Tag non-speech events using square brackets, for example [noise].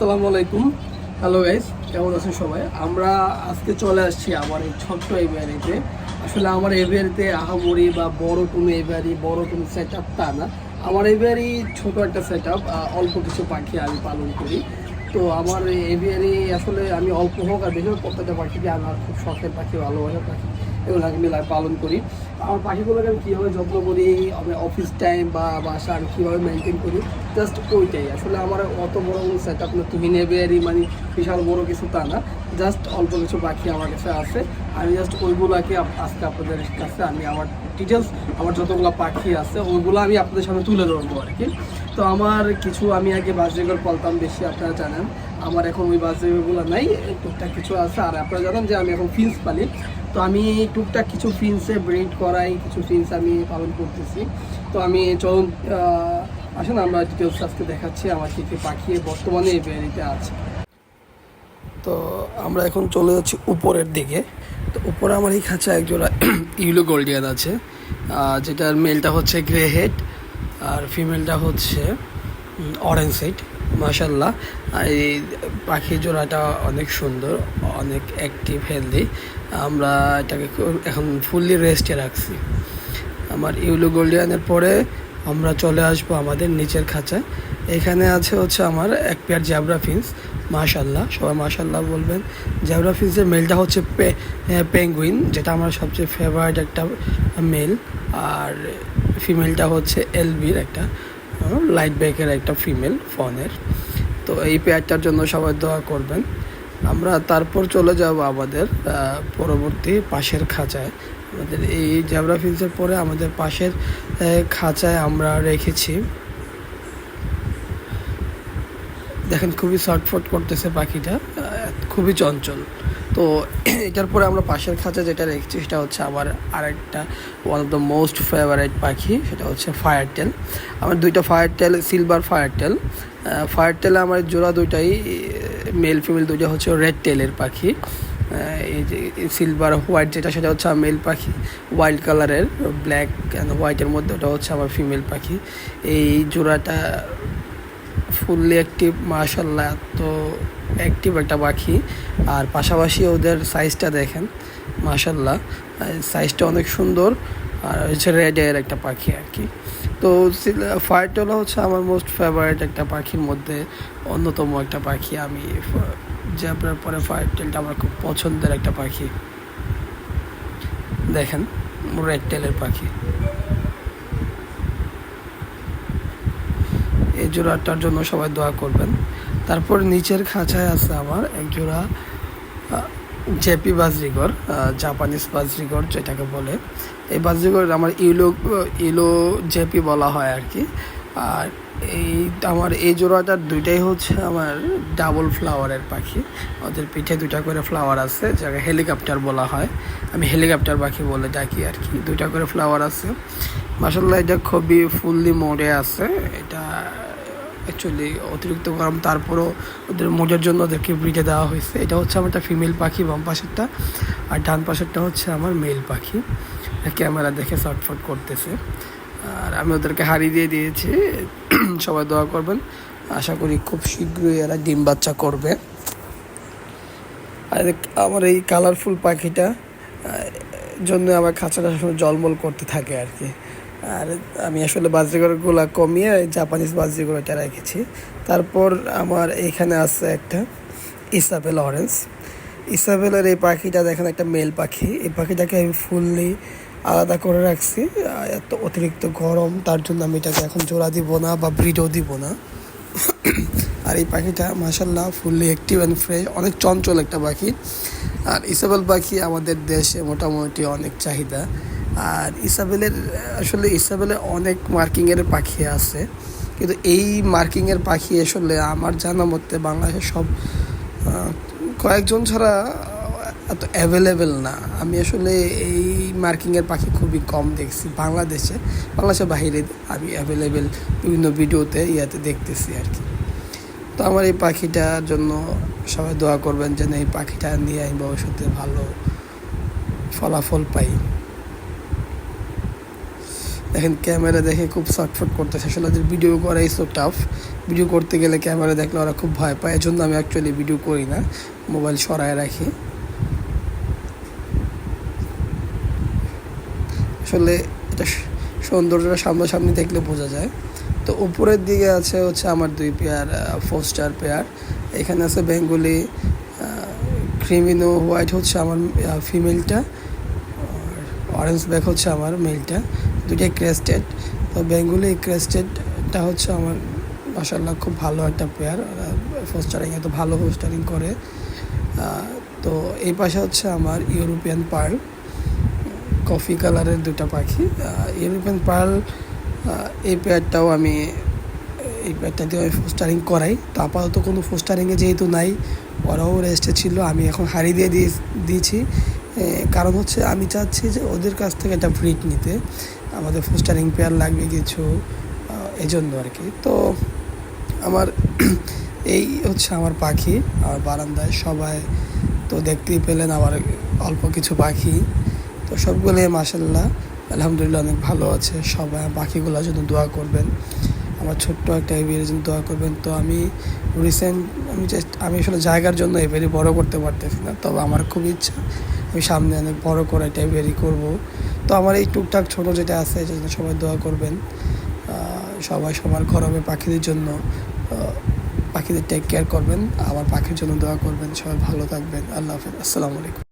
আসসালামু আলাইকুম। Hello guys কেমন আছেন সবাই? আমরা আজকে চলে আসছি আমার এই ছোট্ট এভিয়ারিতে আসলে আমার এভিয়ারিতে আহামরি বা বড় কোনো এভিয়ারি বড় কোনো সেট আপ তা না। আমার এভিয়ারি ছোট একটা সেট আপ অল্প কিছু পাখি আমি পালন করি। তো আমার এভিয়ারি আসলে আমি অল্প হোক আর বেশি হোক প্রত্যেকটা পাখিকে আমার খুব শখের পাখি, ভালোবাসার পাখি, এগুলো আমি পালন করি। আমার পাখিগুলোকে আমি কীভাবে যত্ন করি, আমি অফিস টাইম বা বাসা আমি কীভাবে মেনটেন করি জাস্ট ওইটাই। আসলে আমার অত বড় সেট আপ না তুমি নেবে মানে বিশাল বড় কিছু তা না। জাস্ট অল্প কিছু পাখি আমার কাছে আছে। আমি জাস্ট ওইগুলাকে আজকে আপনাদের কাছে আমি আমার ডিটেলস আমার যতগুলো পাখি আছে ওইগুলো আমি আপনাদের সামনে তুলে ধরবো আর কি। তো আমার কিছু আমি আগে বাসরেগর পালতাম বেশি আপনারা জানেন। আমার এখন ওই বাসরেগরগুলো নাই, টুকটাক কিছু আছে। আর আপনারা জানেন যে আমি এখন ফিন্স পালি। তো আমি টুকটাক কিছু ফিন্সে ব্রিড করাই, কিছু ফিন্স আমি পালন করতেছি। তো আমি চলুন আসুন আমরা ডিটেলস আজকে দেখাচ্ছি আমার কী কী পাখি বর্তমানে এই বেরিতে আছে। তো আমরা এখন চলে যাচ্ছি উপরের দিকে। তো উপরে আমার এই খাঁচা একজোড়া [clears throat] ইউলো গোল্ডিয়ান আছে। যেটার মেলটা হচ্ছে গ্রে হেড, আর ফিমেলটা হচ্ছে অরেঞ্জ হেড মাশাল্লাহ আর এই পাখি জোড়াটা অনেক সুন্দর, অনেক অ্যাক্টিভ হেলদি আমরা এটাকে এখন ফুললি রেস্টে রাখছি। আমার ইউলো গোল্ডিয়ানের পরে আমরা চলে আসব আমাদের নিচের খাঁচায়। এখানে আছে হচ্ছে আমার এক পেয়ার জ্যাবরা ফিন্স মাশাল্লাহ সবাই মাশাল্লাহ বলবেন। জ্যাবরা ফিন্সের মেলটা হচ্ছে পেঙ্গুইন যেটা আমার সবচেয়ে ফেভারিট একটা মেল আর ফিমেলটা হচ্ছে এলবির একটা লাইট ব্যাকের একটা ফিমেল ফনের তো এই পেয়ারটার জন্য সবাই দোয়া করবেন। আমরা তারপর চলে যাব আমাদের পরবর্তী পাশের খাঁচায়। আমাদের এই জ্যাবরা ফিলসের পরে আমাদের পাশের খাঁচায় আমরা রেখেছি। দেখেন খুবই শর্টফট করতেছে পাখিটা খুবই চঞ্চল। তো [clears throat] এটার পরে আমরা পাশের খাঁচা যেটা রেখেছি, সেটা হচ্ছে আমার আরেকটা one of the most favourite পাখি, সেটা হচ্ছে ফায়ার টেল আমার দুইটা fire tail silver fire tail fire টেলে আমার জোড়া দুইটাই মেল ফিমেল দুইটা হচ্ছে রেড টেলের পাখি। এই যে সিলভার হোয়াইট যেটা, সেটা হচ্ছে আমার মেল পাখি হোয়াইট কালারের ব্ল্যাক অ্যান্ড হোয়াইটের মধ্যে ওটা হচ্ছে আমার ফিমেল পাখি। এই জোড়াটা ফুললি অ্যাক্টিভ মাশাল্লাহ এত অ্যাক্টিভ একটা পাখি। আর পাশাপাশি ওদের সাইজটা দেখেন মাশাল্লাহ সাইজটা অনেক সুন্দর। আর হচ্ছে রেড এর একটা পাখি আর কি। তো ফায়ারটেলও হচ্ছে আমার মোস্ট ফেভারিট একটা পাখির মধ্যে অন্যতম একটা পাখি। আমি জ্যাবরার পরে ফায়ারটেলটা আমার খুব পছন্দের একটা পাখি। দেখেন রেড টেলের পাখি। জোড়াটার জন্য সবাই দোয়া করবেন। তারপর নিচের খাঁচায় আছে আমার এক জোড়া জেপি বাজরিগর জাপানিজ বাজরিগর যেটাকে বলে। এই বাজরিগর আমার ইউলো ইলো জেপি বলা হয় আর কি। আর এই আমার এই জোড়াটার দুইটাই হচ্ছে আমার ডাবল ফ্লাওয়ারের পাখি। ওদের পিঠে দুইটা করে ফ্লাওয়ার আছে, যাকে হেলিকপ্টার বলা হয়। আমি হেলিকপ্টার পাখি বলে ডাকি আর কি, দুইটা করে ফ্লাওয়ার আছে। মাসাল্লাহ এটা খুবই ফুললি মোড়ে আছে, এটা অ্যাকচুয়ালি অতিরিক্ত গরম, তারপরও ওদের মোডের জন্য ওদেরকে ব্রিডে দেওয়া হয়েছে। এটা হচ্ছে আমার একটা ফিমেল পাখি, বাম পাশেরটা। আর ডান পাশেরটা হচ্ছে আমার মেল পাখি। ক্যামেরা দেখে শর্টফট করতেছে। আর আমি ওদেরকে হারিয়ে দিয়ে দিয়েছি। [clears throat] সবাই দোয়া করবেন। আশা করি খুব শীঘ্রই এরা ডিম বাচ্চা করবে। আর আমার এই কালারফুল পাখিটা জন্য আমার খাঁচাটা জলমল করতে থাকে আর কি। আর আমি আসলে বাজরিগরগুলো কমিয়ে জাপানিজ বাজরিগরটা রেখেছি। তারপর আমার এইখানে আছে একটা ইসাবেল অরেঞ্জ। ইসাবেলের এই পাখিটা দেখেন একটা মেল পাখি। এই পাখিটাকে আমি ফুললি আলাদা করে রাখছি। এত অতিরিক্ত গরম, তার জন্য আমি এটাকে এখন জোড়া দিব না বা ব্রিডও দিব না। আর এই পাখিটা মাসাল্লাহ ফুললি অ্যাক্টিভ অ্যান্ড ফ্রেশ অনেক চঞ্চল একটা পাখি। আর ইসাবেল পাখি আমাদের দেশে মোটামুটি অনেক চাহিদা। আর ইসাবেলের, আসলে ইসাবেলে অনেক মার্কিংয়ের পাখি আছে, কিন্তু এই মার্কিংয়ের পাখি আসলে আমার জানা মতে বাংলাদেশে সব কয়েকজন ছাড়া এত অ্যাভেলেবেল না। আমি আসলে এই মার্কিংয়ের পাখি খুবই কম দেখছি বাংলাদেশে। বাংলাদেশের বাইরে আমি অ্যাভেলেবেল বিভিন্ন ভিডিওতে ইয়াতে দেখতেছি আর কি। তো আমার এই পাখিটার জন্য সবাই দোয়া করবেন যেন এই পাখিটা নিয়ে আমি ভবিষ্যতে ভালো ফলাফল পাই। দেখেন ক্যামেরা দেখে খুব শর্টফট করতেছে। আসলে ওদের ভিডিও করাই সো টাফ ভিডিও করতে গেলে ক্যামেরা দেখলে ওরা খুব ভয় পায়। এজন্য আমি অ্যাকচুয়ালি ভিডিও করি না। মোবাইল সরায় রাখি। আসলে এটা সৌন্দর্যটা সামনাসামনি দেখলে বোঝা যায়। তো উপরের দিকে আছে হচ্ছে আমার দুই পেয়ার ফোর স্টার পেয়ার এখানে আছে বেঙ্গলি ক্রিমিনো হোয়াইট হচ্ছে আমার ফিমেলটা অরেঞ্জ ব্যাক হচ্ছে আমার মেলটা দুইটাই ক্রেস্টেড তো বেঙ্গলি ক্রেস্টেডটা হচ্ছে আমার মাসাল্লাহ খুব ভালো একটা পেয়ার ফোস্টারিংয়ে তো ভালো ফোস্টারিং করে। তো এই পাশে হচ্ছে আমার ইউরোপিয়ান পার্ল কফি কালারের দুটো পাখি। ইউরোপিয়ান পার্ল এই পেয়ারটাও আমি, এই পেয়ারটা দিয়ে আমি ফোস্টারিং করাই। তো আপাতত কোনো ফোস্টারিংয়ে যেহেতু নাই, ওরাও রেস্টে ছিল, আমি এখন হারিয়ে দিয়ে দিয়ে দিয়েছি কারণ হচ্ছে আমি চাচ্ছি যে ওদের কাছ থেকে একটা ব্রিক নিতে। আমাদের ফোস্টারিং পেয়ার লাগবে কিছু এজন্য আর কি। তো আমার [clears throat] এই হচ্ছে আমার পাখি আমার বারান্দায় সবাই তো দেখতেই পেলেন আমার অল্প কিছু পাখি। তো সবগুলোই মাসাল্লাহ আলহামদুলিল্লাহ অনেক ভালো আছে। সবাই পাখিগুলোর জন্য দোয়া করবেন। আমার ছোট্ট একটা এভিয়ারের জন্য দোয়া করবেন। তো আমি রিসেন্ট আমি জাস্ট আমি আসলে জায়গার জন্য এভিয়ারি বড় করতে পারতেছি না, তবে আমার খুব ইচ্ছা আমি সামনে অনেক বড় করে একটা এভিয়ারি করব। তো আমার এই টুকটাক ছোট যেটা আছে সেটা সবাই দোয়া করবেন সবাই সবার গরমে পাখিদের জন্য পাখিদের টেক কেয়ার করবেন আবার পাখির জন্য দোয়া করবেন, সবাই ভালো থাকবেন, আল্লাহ হাফিজ, আসসালামু আলাইকুম।